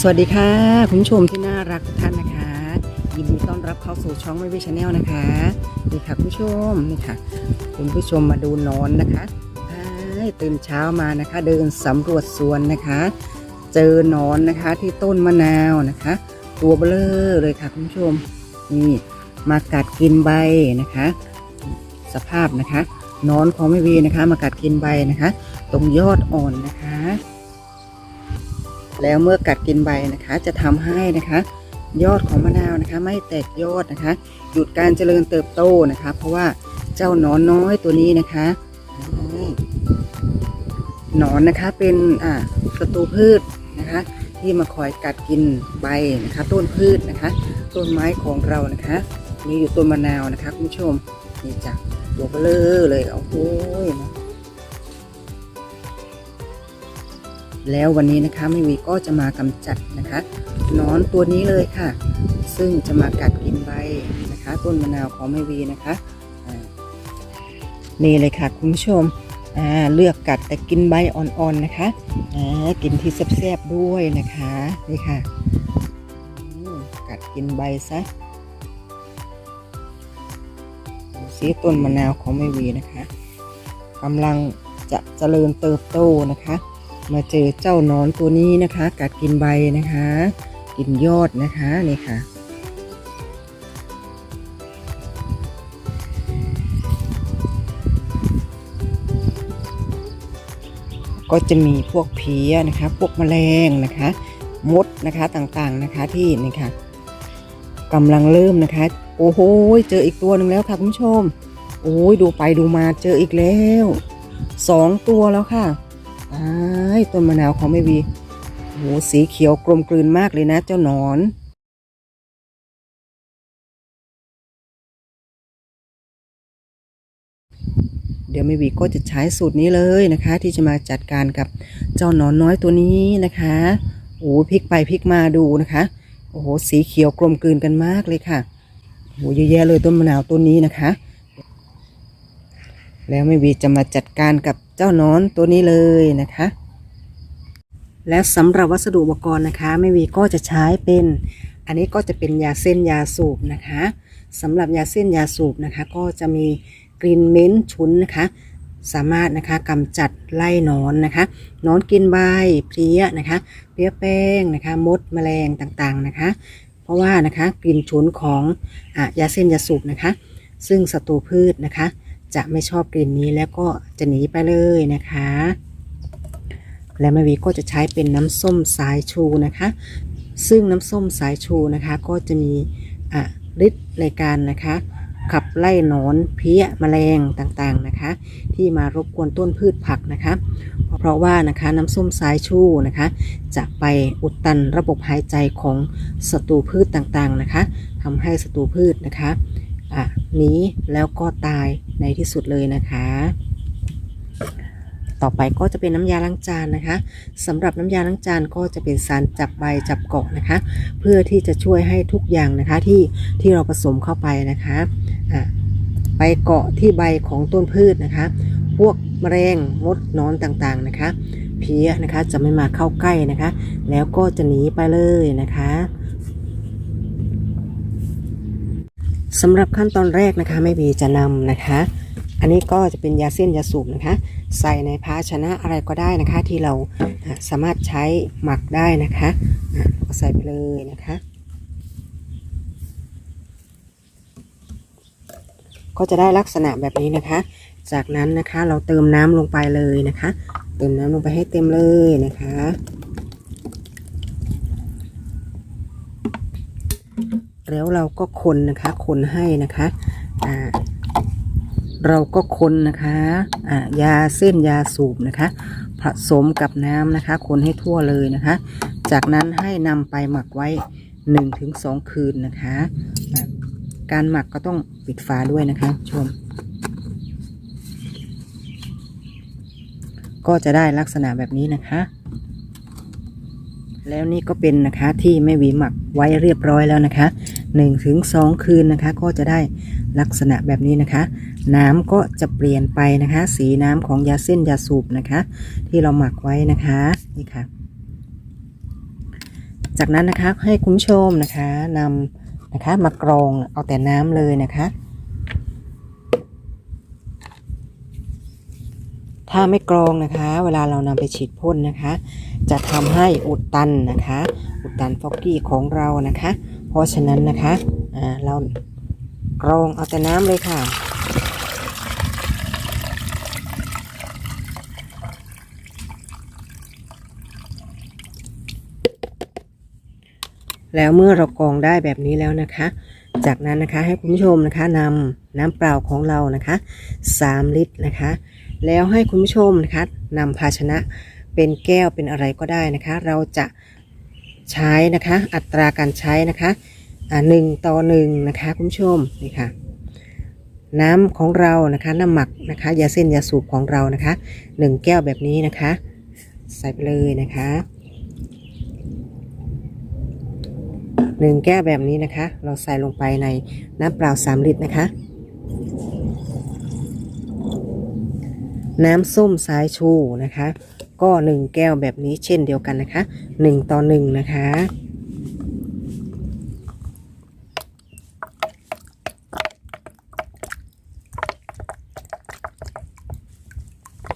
สวัสดีค่ะคุณผู้ชมที่น่ารักทุกท่านนะคะ ยินดีต้อนรับเข้าสู่ช่องไม่วิชาแนลนะคะนี่ค่ะคุณผู้ชมนี่ค่ะ คุณผู้ชมมาดูนอนนะคะตื่นเช้ามานะคะ เดินสำรวจสวนนะคะ เจอนอนนะคะที่ต้นมะนาวนะคะ ตัวเบลอเลยค่ะคุณผู้ชมนี่มากัดกินใบนะคะ สภาพนะคะนอนของไม่วีนะคะ มากัดกินใบนะคะ ตรงยอดอ่อนนะคะ แล้วเมื่อกัดกินใบนะคะ จะทำให้นะคะ ยอดของมะนาวนะคะ ไม่แตกยอดนะคะ หยุดการเจริญเติบโตนะคะ เพราะว่าเจ้าหนอนน้อยตัวนี้นะคะหนอนนะคะเป็นอ่าศัตรูพืชนะคะ ที่มาคอยกัดกินใบนะคะ ต้นพืชนะคะ ต้นไม้ของเรานะคะนี่อยู่ต้นมะนาวนะคะคุณผู้ชมนี่จ้ะตัวเบลอเลยโอ้โหนะ แล้ววันนี้นะคะไม่วีก็จะมากำจัดนะคะนอนตัวนี้เลยค่ะ ซึ่งจะมากัดกินใบนะคะต้นมะนาวของไม่วีนะคะนี่เลยค่ะคุณผู้ชมเลือกกัดแต่กินใบอ่อนๆนะคะกินที่แซ่บๆด้วยนะคะนี่ค่ะกัดกินใบซะสีต้นมะนาวของไม่วีนะคะกำลังจะเจริญเติบโตนะคะ มาเจอเจ้านอนตัวนี้นะคะ กัดกินใบนะคะ กินยอดนะคะนี่ค่ะ ก็จะมีพวกเพี้ยนะคะ พวกแมลงนะคะ มดนะคะต่างๆนะคะที่นี่ค่ะกำลังเริ่มนะคะ โอ้โหเจออีกตัวหนึ่งแล้วค่ะคุณผู้ชม โอ้ยดูไปดูมาเจออีกแล้วสองตัวแล้วค่ะ ต้นมะนาวของแม่วีโอ้โหสีเขียวกลมกลืนมากเลยนะ เจ้าหนอนเดี๋ยวแม่วีก็จะใช้สูตรนี้เลยนะคะ ที่จะมาจัดการกับเจ้าหนอนน้อยตัวนี้นะคะโอ้โหพลิกไปพลิกมาดูนะคะโอ้โหสีเขียวกลมกลืนกันมากเลยค่ะโอ้โหเยอะแยะเลยต้นมะนาวต้นนี้นะคะ แล้วแม่วีจะมาจัดการกับเจ้านอนตัวนี้เลยนะคะ และสำหรับวัสดุอุปกรณ์นะคะแม่วีก็จะใช้เป็น อันนี้ก็จะเป็นยาเส้นยาสูบนะคะสำหรับยาเส้นยาสูบนะคะ ก็จะมีกลิ่นเหม็นฉุนนะคะ สามารถนะคะกำจัดไล่นอนนะคะนอนกินใบเพลี้ยนะคะเพลี้ยแป้งนะคะ มดแมลงต่างๆนะคะ เพราะว่านะคะกลิ่นฉุนของอยาเส้นยาสูบนะคะ ซึ่งศัตรูพืชนะคะ จะไม่ชอบกลิ่นนี้แล้วก็จะหนีไปเลยนะคะ และแม่วีก็จะใช้เป็นน้ำส้มสายชูนะคะ ซึ่งน้ำส้มสายชูนะคะ ก็จะมีอะฤทธิ์ในการนะคะขับไล่หนอนเพี้ยแมลงต่างๆนะคะ ที่มารบกวนต้นพืชผักนะคะ เพราะว่านะคะน้ำส้มสายชูนะคะ จะไปอุดตันระบบหายใจของศัตรูพืชต่างๆนะคะทำให้ศัตรูพืชนะคะ อะหนีแล้วก็ตายในที่สุดเลยนะคะ ต่อไปก็จะเป็นน้ำยาล้างจานนะคะสำหรับน้ำยาล้างจานก็จะเป็นสารจับใบจับเกาะนะคะ เพื่อที่จะช่วยให้ทุกอย่างนะคะที่ที่เราผสมเข้าไปนะคะอะไปเกาะที่ใบของต้นพืชนะคะ พวกแมลงมดนอนต่างๆนะคะ เพี้ยนะคะจะไม่มาเข้าใกล้นะคะ แล้วก็จะหนีไปเลยนะคะ สำหรับขั้นตอนแรกนะคะไม่บีจะนำนะคะ อันนี้ก็จะเป็นยาเส้นยาสูบนะคะ ใส่ในภาชนะอะไรก็ได้นะคะ ที่เราสามารถใช้หมักได้นะคะอะก็ใส่ไปเลยนะคะ ก็จะได้ลักษณะแบบนี้นะคะ จากนั้นนะคะเราเติมน้ำลงไปเลยนะคะ เติมน้ำลงไปให้เต็มเลยนะคะ แล้วเราก็คนนะคะ คนให้นะคะอ่าเราก็คนนะคะอ่ายาเส้นยาสูบนะคะ ผสมกับน้ำนะคะ คนให้ทั่วเลยนะคะ จากนั้นให้นำไปหมักไว้ 1-2 คืนนะคะะการหมักก็ต้องปิดฝาด้วยนะคะชม ก็จะได้ลักษณะแบบนี้นะคะ แล้วนี่ก็เป็นนะคะที่แม่หวีหมักไว้เรียบร้อยแล้วนะคะ 1ถึง2คืนนะคะ ก็จะได้ลักษณะแบบนี้นะคะ น้ำก็จะเปลี่ยนไปนะคะ สีน้ำของยาเส้นยาสูบนะคะ ที่เราหมักไว้นะคะนี่ค่ะ จากนั้นนะคะให้คุณผู้ชมนะคะนำนะคะมากรองเอาแต่น้ำเลยนะคะถ้าไม่กรองนะคะ เวลาเรานำไปฉีดพ่นนะคะ จะทำให้อุดตันนะคะ อุดตันฟอกกี้ของเรานะคะ ราะฉะนั้นนะคะเรากรองเอาแต่น้ำเลยค่ะ แล้วเมื่อเรากรองได้แบบนี้แล้วนะคะ จากนั้นนะคะให้คุณผู้ชมนะคะนำน้ำเปล่าของเรานะคะ 3 ลิตรนะคะ แล้วให้คุณผู้ชมนะคะนำภาชนะเป็นแก้วเป็นอะไรก็ได้นะคะ เราจะ ใช้นะคะ อัตราการใช้นะคะอ่าหนึ่งต่อหนึ่งนะคะคุณผู้ชมนี่ค่ะ น้ำของเรานะคะน้ำหมักนะคะยาเส้นยาสูบของเรานะคะหนึ่งแก้วแบบนี้นะคะ ใส่ไปเลยนะคะหนึ่งแก้วแบบนี้นะคะ เราใส่ลงไปในน้ำเปล่า3ลิตรนะคะ น้ำส้มสายชูนะคะ ก็หนึ่งแก้วแบบนี้เช่นเดียวกันนะคะหนึ่งต่อหนึ่งนะคะ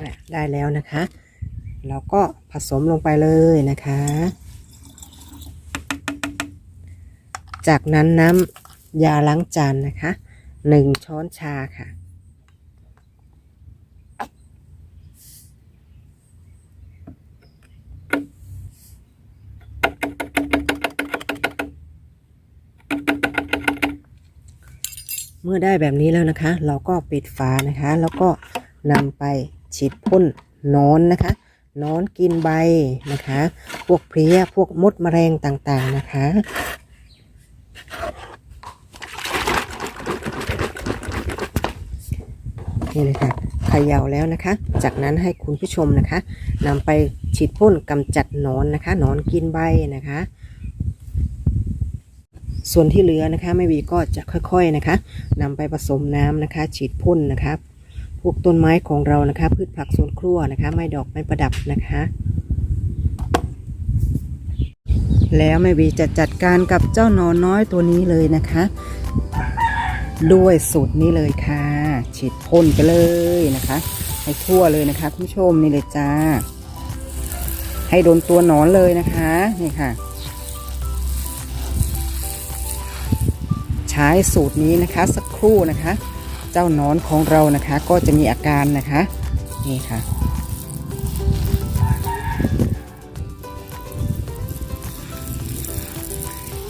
อ่ได้แล้วนะคะเราก็ผสมลงไปเลยนะคะ จากนั้นน้ำยาล้างจานนะคะหนึ่งช้อนชาค่ะ เมื่อได้แบบนี้แล้วนะคะ เราก็ปิดฝานะคะ แล้วก็นำไปฉีดพ่นนอนนะคะนอนกินใบนะคะ พวกเพลี้ยพวกมดแมลงต่างๆนะคะ นี่เลยค่ะเขย่าแล้วนะคะ จากนั้นให้คุณผู้ชมนะคะนำไปฉีดพ่นกำจัดนอนนะคะนอนกินใบนะคะ ส่วนที่เหลือนะคะแม่วีก็จะค่อยๆนะคะนำไปผสมน้ำนะคะ ฉีดพ่นนะคะพวกต้นไม้ของเรานะคะ พืชผักสวนครัวนะคะ ไม้ดอกไม้ประดับนะคะ แล้วแม่วีจะจัดการกับเจ้านอนน้อยตัวนี้เลยนะคะ ด้วยสูตรนี้เลยค่ะ ฉีดพ่นไปเลยนะคะให้ทั่วเลยนะคะคุณผู้ชมนี่เลยจ้า ให้โดนตัวหนอนเลยนะคะนี่ค่ะ ช้สูตรนี้นะคะ สักครู่นะคะ เจ้านอนของเรานะคะก็จะมีอาการนะคะนี่ค่ะ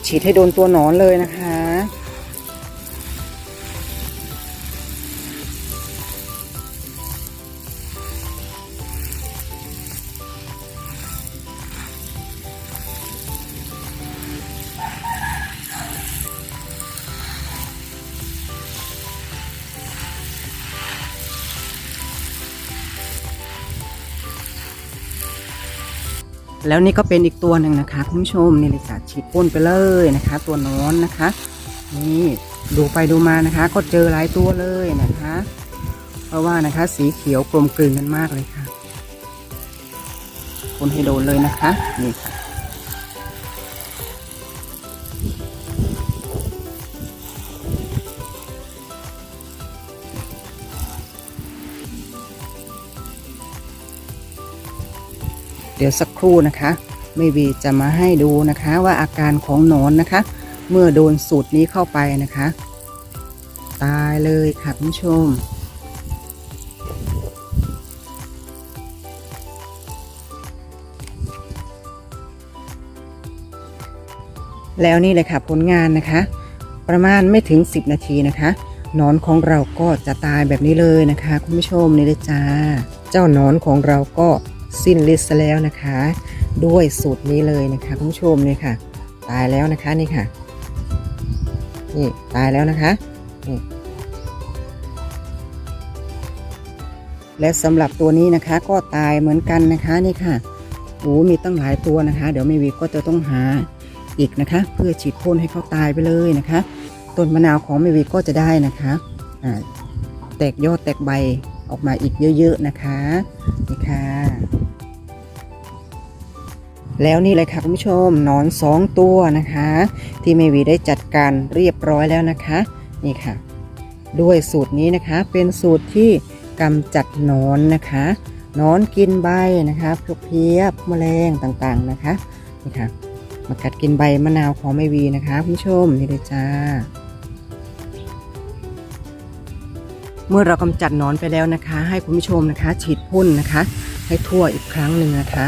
ฉีดให้โดนตัวหนอนเลยนะคะ แล้วนี่ก็เป็นอีกตัวหนึ่งนะคะคุณผู้ชมนี่เลยค่ะฉีดพ่นไปเลยนะคะ ตัวน้อนนะคะ นี่ดูไปดูมานะคะ ก็เจอหลายตัวเลยนะคะ เพราะว่านะคะสีเขียวกลมกลืนกันมากเลยค่ะพ่นให้โดนเลยนะคะนี่ค่ะ เดี๋ยวสักครู่นะคะไม่วีจะมาให้ดูนะคะว่าอาการของหนอนนะคะ เมื่อโดนสูตรนี้เข้าไปนะคะ ตายเลยค่ะคุณผู้ชมแล้วนี่เลยค่ะผลงานนะคะ ประมาณไม่ถึง 10 นาทีนะคะนอนของเราก็จะตายแบบนี้เลยนะคะ คุณผู้ชมนี่เลยจ้า เจ้านอนของเราก็ สิ้นฤทธิ์ซะแล้วนะคะ ด้วยสูตรนี้เลยนะคะคุณผู้ชมเนี่ยค่ะ ตายแล้วนะคะนี่ค่ะนี่ตายแล้วนะคะนี่และสำหรับตัวนี้นะคะก็ตายเหมือนกันนะคะนี่ค่ะโอ้มีตั้งหลายตัวนะคะ เดี๋ยวแม่วีก็จะต้องหาอีกนะคะ เพื่อฉีดพ่นให้เขาตายไปเลยนะคะต้นมะนาวของแม่วีก็จะได้นะคะอ่าแตกยอดแตกใบออกมาอีกเยอะ ๆนะคะนี่ค่ะ แล้วนี่เลยค่ะคุณผู้ชมนอนสองตัวนะคะ ที่แม่หวีได้จัดการเรียบร้อยแล้วนะคะ นี่ค่ะ ด้วยสูตรนี้นะคะ เป็นสูตรที่กำจัดนอนนะคะนอนกินใบนะคะพวกเพี้ยพวกแมลงต่างๆนะคะนี่ค่ะมากัดกินใบมะนาวของแม่หวีนะคะคุณผู้ชมนี่เลยจ้าเมื่อเรากำจัดนอนไปแล้วนะคะ ให้คุณผู้ชมนะคะ ฉีดพ่นนะคะ ให้ทั่วอีกครั้งหนึ่งนะคะ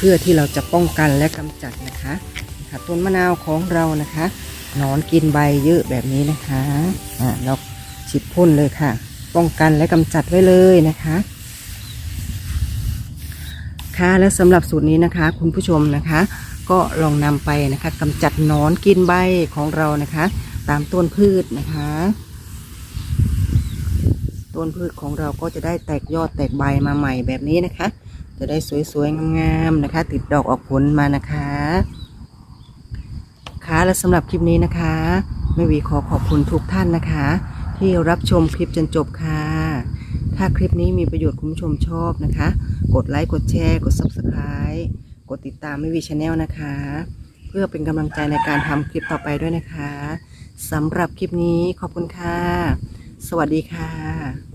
พื่อที่เราจะป้องกันและกำจัดนะคะนะคะต้นมะนาวของเรานะคะหนอนกินใบเยอะแบบนี้นะคะอ่าเราฉีดพ่นเลยค่ะ ป้องกันและกำจัดไว้เลยนะคะค่ะและสำหรับสูตรนี้นะคะ คุณผู้ชมนะคะ ก็ลองนำไปนะคะกำจัดหนอนกินใบของเรานะคะ ตามต้นพืชนะคะต้นพืชของเราก็จะได้แตกยอดแตกใบมาใหม่แบบนี้นะคะ จะได้สวยๆงามๆนะคะ ติดดอกออกผลมานะคะค่ะและสำหรับคลิปนี้นะคะแม่วีขอขอบคุณทุกท่านนะคะ ที่รับชมคลิปจนจบค่ะ ถ้าคลิปนี้มีประโยชน์คุณผู้ชมชอบนะคะ กดไลค์กดแชร์ กด Subscribe กดติดตามแม่วีชาแนลนะคะ เพื่อเป็นกำลังใจในการทำคลิปต่อไปด้วยนะคะสำหรับคลิปนี้ขอบคุณค่ะ สวัสดีค่ะ